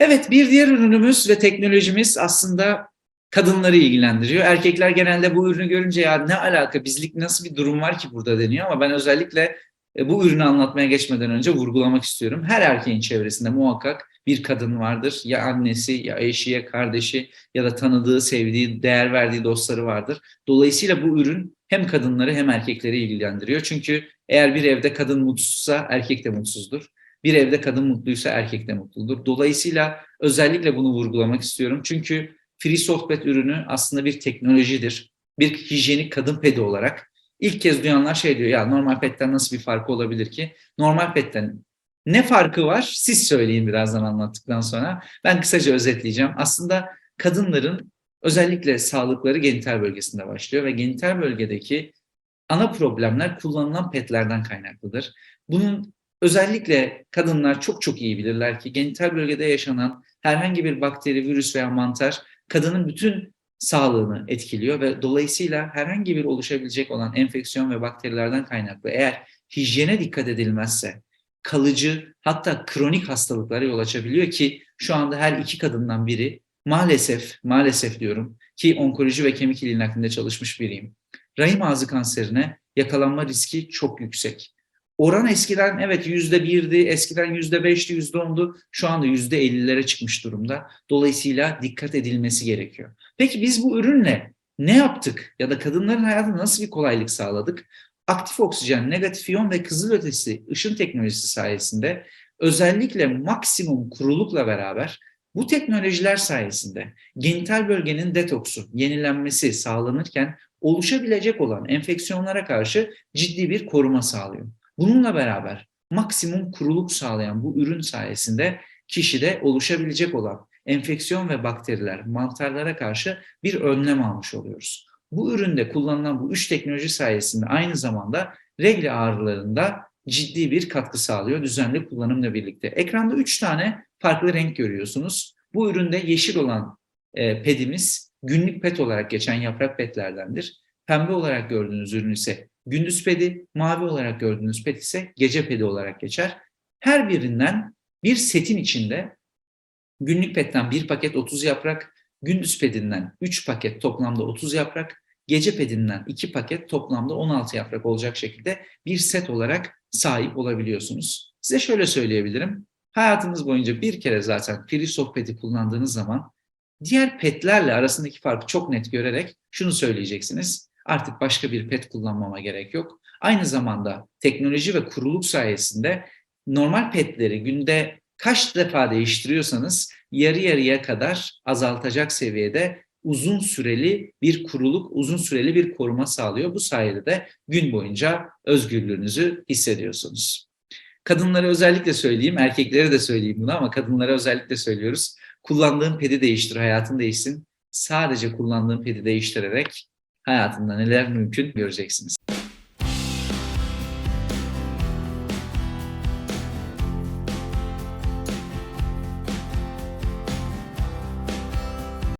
Evet bir diğer ürünümüz ve teknolojimiz aslında kadınları ilgilendiriyor. Erkekler genelde bu ürünü görünce ya ne alaka bizlik nasıl bir durum var ki burada deniyor ama ben özellikle e, bu ürünü anlatmaya geçmeden önce vurgulamak istiyorum. Her erkeğin çevresinde muhakkak bir kadın vardır. Ya annesi, ya eşi, ya kardeşi ya da tanıdığı, sevdiği, değer verdiği dostları vardır. Dolayısıyla bu ürün hem kadınları hem erkekleri ilgilendiriyor. Çünkü eğer bir evde kadın mutsuzsa erkek de mutsuzdur. Bir evde kadın mutluysa erkek de mutludur. Dolayısıyla özellikle bunu vurgulamak istiyorum. Çünkü Free Sohbet ürünü aslında bir teknolojidir. Bir hijyenik kadın pedi olarak. İlk kez duyanlar şey diyor ya normal petten nasıl bir farkı olabilir ki? Normal petten ne farkı var? Siz söyleyin birazdan anlattıktan sonra. Ben kısaca özetleyeceğim. Aslında kadınların özellikle sağlıkları genital bölgesinde başlıyor ve genital bölgedeki ana problemler kullanılan petlerden kaynaklıdır. Bunun özellikle kadınlar çok çok iyi bilirler ki genital bölgede yaşanan herhangi bir bakteri, virüs veya mantar kadının bütün sağlığını etkiliyor ve dolayısıyla herhangi bir oluşabilecek olan enfeksiyon ve bakterilerden kaynaklı eğer hijyene dikkat edilmezse kalıcı hatta kronik hastalıklara yol açabiliyor ki şu anda her iki kadından biri maalesef maalesef diyorum ki onkoloji ve kemik iliği naklinde çalışmış biriyim. Rahim ağzı kanserine yakalanma riski çok yüksek. Oran eskiden evet yüzde birdi, eskiden yüzde beşti, yüzde ondu. Şu anda yüzde ellilere çıkmış durumda. Dolayısıyla dikkat edilmesi gerekiyor. Peki biz bu ürünle ne yaptık ya da kadınların hayatına nasıl bir kolaylık sağladık? Aktif oksijen, negatif iyon ve kızılötesi ışın teknolojisi sayesinde özellikle maksimum kurulukla beraber bu teknolojiler sayesinde genital bölgenin detoksu, yenilenmesi sağlanırken oluşabilecek olan enfeksiyonlara karşı ciddi bir koruma sağlıyor. Bununla beraber maksimum kuruluk sağlayan bu ürün sayesinde kişide oluşabilecek olan enfeksiyon ve bakteriler, mantarlara karşı bir önlem almış oluyoruz. Bu üründe kullanılan bu üç teknoloji sayesinde aynı zamanda regl ağrılarında ciddi bir katkı sağlıyor düzenli kullanımla birlikte. Ekranda üç tane farklı renk görüyorsunuz. Bu üründe yeşil olan e, pedimiz günlük pet olarak geçen yaprak petlerdendir. Pembe olarak gördüğünüz ürün ise gündüz pedi, mavi olarak gördüğünüz pet ise gece pedi olarak geçer. Her birinden bir setin içinde günlük petten bir paket 30 yaprak, gündüz pedinden 3 paket toplamda 30 yaprak, gece pedinden 2 paket toplamda 16 yaprak olacak şekilde bir set olarak sahip olabiliyorsunuz. Size şöyle söyleyebilirim. Hayatınız boyunca bir kere zaten free sohbeti kullandığınız zaman diğer petlerle arasındaki farkı çok net görerek şunu söyleyeceksiniz. Artık başka bir pet kullanmama gerek yok. Aynı zamanda teknoloji ve kuruluk sayesinde normal petleri günde kaç defa değiştiriyorsanız yarı yarıya kadar azaltacak seviyede uzun süreli bir kuruluk, uzun süreli bir koruma sağlıyor. Bu sayede de gün boyunca özgürlüğünüzü hissediyorsunuz. Kadınlara özellikle söyleyeyim, erkeklere de söyleyeyim bunu ama kadınlara özellikle söylüyoruz. Kullandığın pedi değiştir, hayatın değişsin. Sadece kullandığın pedi değiştirerek hayatında neler mümkün göreceksiniz.